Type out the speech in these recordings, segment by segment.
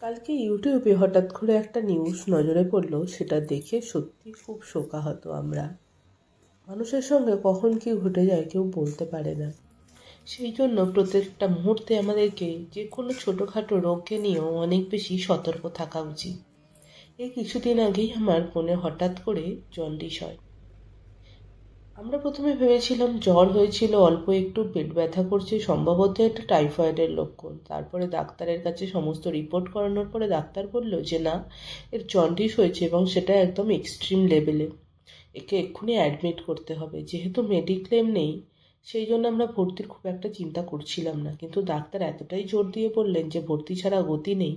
কালকে ইউটিউবে হঠাৎ করে একটা নিউজ নজরে পড়ল, সেটা দেখে সত্যি খুব শোকাহত আমরা। মানুষের সঙ্গে কখন কী ঘটে যায় কেউ বলতে পারে না। সেই জন্য প্রত্যেকটা মুহূর্তে আমাদেরকে যে কোনো ছোটোখাটো রোগকে নিয়েও অনেক বেশি সতর্ক থাকা উচিত। এই কিছুদিন আগেই আমার ফোনে হঠাৎ করে জন্ডিস হয়। আমরা প্রথমে ভেবেছিলাম জ্বর হয়েছিল, অল্প একটু পেট ব্যথা করছে, সম্ভবত এটা টাইফয়েডের লক্ষণ। তারপরে ডাক্তারের কাছে সমস্ত রিপোর্ট করানোর পরে ডাক্তার বলল যে, না, এর জন্ডিস হয়েছে এবং সেটা একদম এক্সট্রিম লেভেলে একে এক্ষুনি অ্যাডমিট করতে হবে। যেহেতু মেডিক্লেম নেই, সেই জন্য আমরা ভর্তির খুব একটা চিন্তা করছিলাম না। কিন্তু ডাক্তার এতটাই জোর দিয়ে বললেন যে, ভর্তি ছাড়া গতি নেই।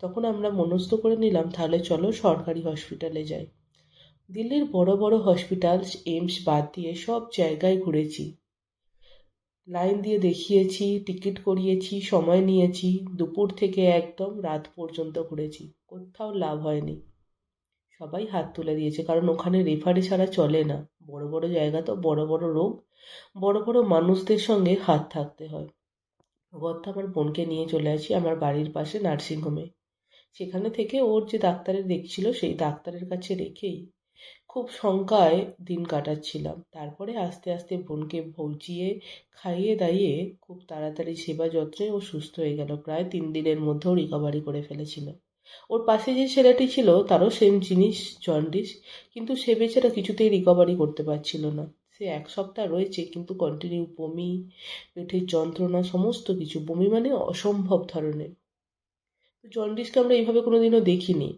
তখন আমরা মনস্থ করে নিলাম, তাহলে চলো সরকারি হসপিটালে যাই। দিল্লির বড় বড় হসপিটাল এইমস বাদ দিয়ে সব জায়গায় ঘুরেছি। লাইন দিয়ে দেখিয়েছি টিকিট করিয়েছি, সময় নিয়েছি, দুপুর থেকে একদম রাত পর্যন্ত ঘুরেছি। কোথাও লাভ হয়নি। সবাই হাত তুলে দিয়েছে, কারণ ওখানে রেফারি ছাড়া চলে না। বড় বড় জায়গা তো, বড় বড় রোগ। বড় বড় মানুষদের সঙ্গে হাত থাকতে হয়। গত আমার বোনকে নিয়ে চলে আসি আমার বাড়ির পাশে নার্সিংহোমে। সেখানে থেকে ওর যে ডাক্তারের দেখছিল সেই ডাক্তারের কাছে রেখেই খুব শঙ্কায় দিন কাটাচ্ছিলাম। তারপরে আস্তে আস্তে বোনকে ভৌচিয়ে, খাইয়ে দাইয়ে খুব তাড়াতাড়ি সেবা যত্নে ও সুস্থ হয়ে গেল। প্রায় তিন দিনের মধ্যেও রিকভারি করে ফেলেছিল। ওর পাশে যে ছেলেটি ছিল, তারও সেম জিনিস জন্ডিস কিন্তু সে বেচারা কিছুতেই রিকভারি করতে পারছিল না। সে এক সপ্তাহ রয়েছে, কিন্তু কন্টিনিউ বমি, পেটের যন্ত্রণা, সমস্ত কিছু। বমি মানে অসম্ভব ধরনের। জন্ডিসকে আমরা এইভাবে কোনোদিনও দেখিনি।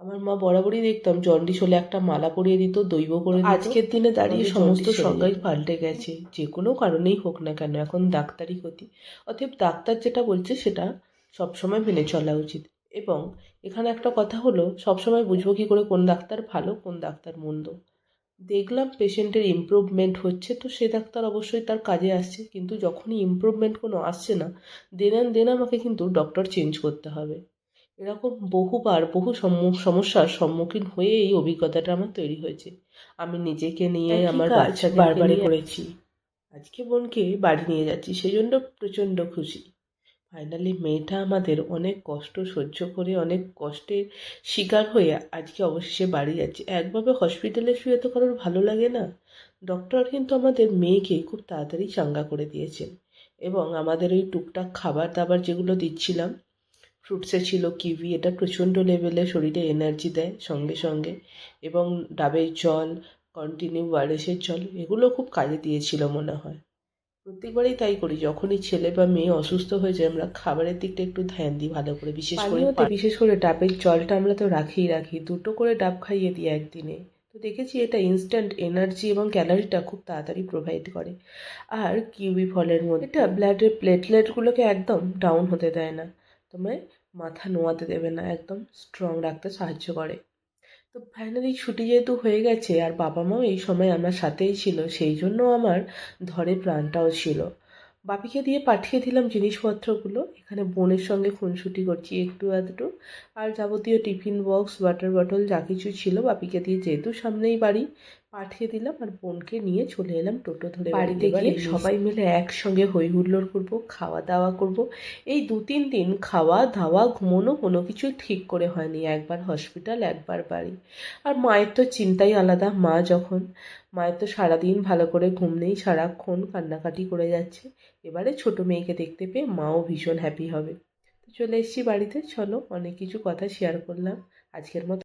আমার মা বরাবরই দেখতাম জন্ডিস হলে একটা মালা পরিয়ে দিত দৈব করে আজকের দিনে দাঁড়িয়ে সমস্ত সংজ্ঞাই পাল্টে গেছে। যে কোনো কারণেই হোক না কেন এখন ডাক্তারই ক্ষতি। অতএব ডাক্তার যেটা বলছে সেটা সবসময় মেনে চলা উচিত। এবং এখানে একটা কথা হলো সবসময় বুঝব কি করে কোন ডাক্তার ভালো কোন ডাক্তার মন্দ। দেখলাম পেশেন্টের ইমপ্রুভমেন্ট হচ্ছে তো সে ডাক্তার অবশ্যই তার কাজে আসছে। কিন্তু যখনই ইমপ্রুভমেন্ট কোনো আসছে না দেন দেন আমাকে কিন্তু ডক্টর চেঞ্জ করতে হবে। এরকম বহুবার বহু সমস্যার সম্মুখীন হয়ে এই অভিজ্ঞতাটা আমার তৈরি হয়েছে। আমি নিজেকে নিয়ে আমার কাজ বাচ্চাকে বারবারই করেছি? আজকে বোনকে বাড়ি নিয়ে যাচ্ছি সেই জন্য প্রচণ্ড খুশি। ফাইনালি মেয়েটা আমাদের অনেক কষ্ট সহ্য করে অনেক কষ্টের শিকার হয়ে আজকে অবশেষে বাড়ি যাচ্ছে। একভাবে হসপিটালে শুয়ে তো কারোর ভালো লাগে না। ডক্টর কিন্তু আমাদের মেয়েকে খুব তাড়াতাড়ি চাঙ্গা করে দিয়েছেন। এবং আমাদের ওই টুকটাক খাবার দাবার যেগুলো দিচ্ছিলাম ফ্রুটসে ছিল কিউই এটা প্রচণ্ড লেভেলে শরীরে এনার্জি দেয় সঙ্গে সঙ্গে। এবং ডাবের জল কন্টিনিউ ওয়ারেসের জল এগুলো খুব কাজে দিয়েছিল মনে হয়। প্রত্যেকবারই তাই করি যখনই ছেলে বা মেয়ে অসুস্থ হয়ে যায় আমরা খাবারের দিকটা একটু ধ্যান দিই ভালো করে। বিশেষ করে বিশেষ করে ডাবের জলটা আমরা তো রাখিই রাখি দুটো করে ডাব খাইয়ে দিই একদিনে। তো দেখেছি এটা ইনস্ট্যান্ট এনার্জি এবং ক্যালারিটা খুব তাড়াতাড়ি প্রোভাইড করে। আর কিউই ফলের মধ্যে এটা ব্লাডের প্লেটলেটগুলোকে একদম ডাউন হতে দেয় না। তোমায় মাথা নোয়াতে দেবে না, একদম স্ট্রং রাখতে সাহায্য করে। তো ফাইনালি ছুটি যেহেতু হয়ে গেছে, আর বাবা মাও এই সময় আমার সাথেই ছিল, সেই জন্য আমার ধরে প্রাণটাও ছিল। বাপিকে দিয়ে পাঠিয়ে দিলাম জিনিসপত্রগুলো, এখানে বোনের সঙ্গে খুনসুটি করছি একটু আধটু, আর যাবতীয় টিফিন বক্স ওয়াটার বটল যা কিছু ছিল বাপিকে দিয়ে যেহেতু সামনেই বাড়ি পাঠিয়ে দিলাম আর বোনকে নিয়ে চলে এলাম টোটো ধরে। বাড়িতে গিয়ে সবাই মিলে একসঙ্গে হই হুল্লোড় করব খাওয়া দাওয়া করব। এই দু তিন দিন খাওয়া দাওয়া ঘুমোনো কোনো কিছুই ঠিক করে হয়নি। একবার হসপিটাল একবার বাড়ি। আর মায়ের তো চিন্তাই আলাদা মা যখন। মায়ের তো সারাদিন ভালো করে ঘুম নেই সারাক্ষণ কান্নাকাটি করে যাচ্ছে। এবারে ছোট মেয়েকে দেখতে পেয়ে মাও ভীষণ হ্যাপি হবে। তো চলে এসেছি বাড়িতে চলো অনেক কিছু কথা শেয়ার করলাম। আজকের মতো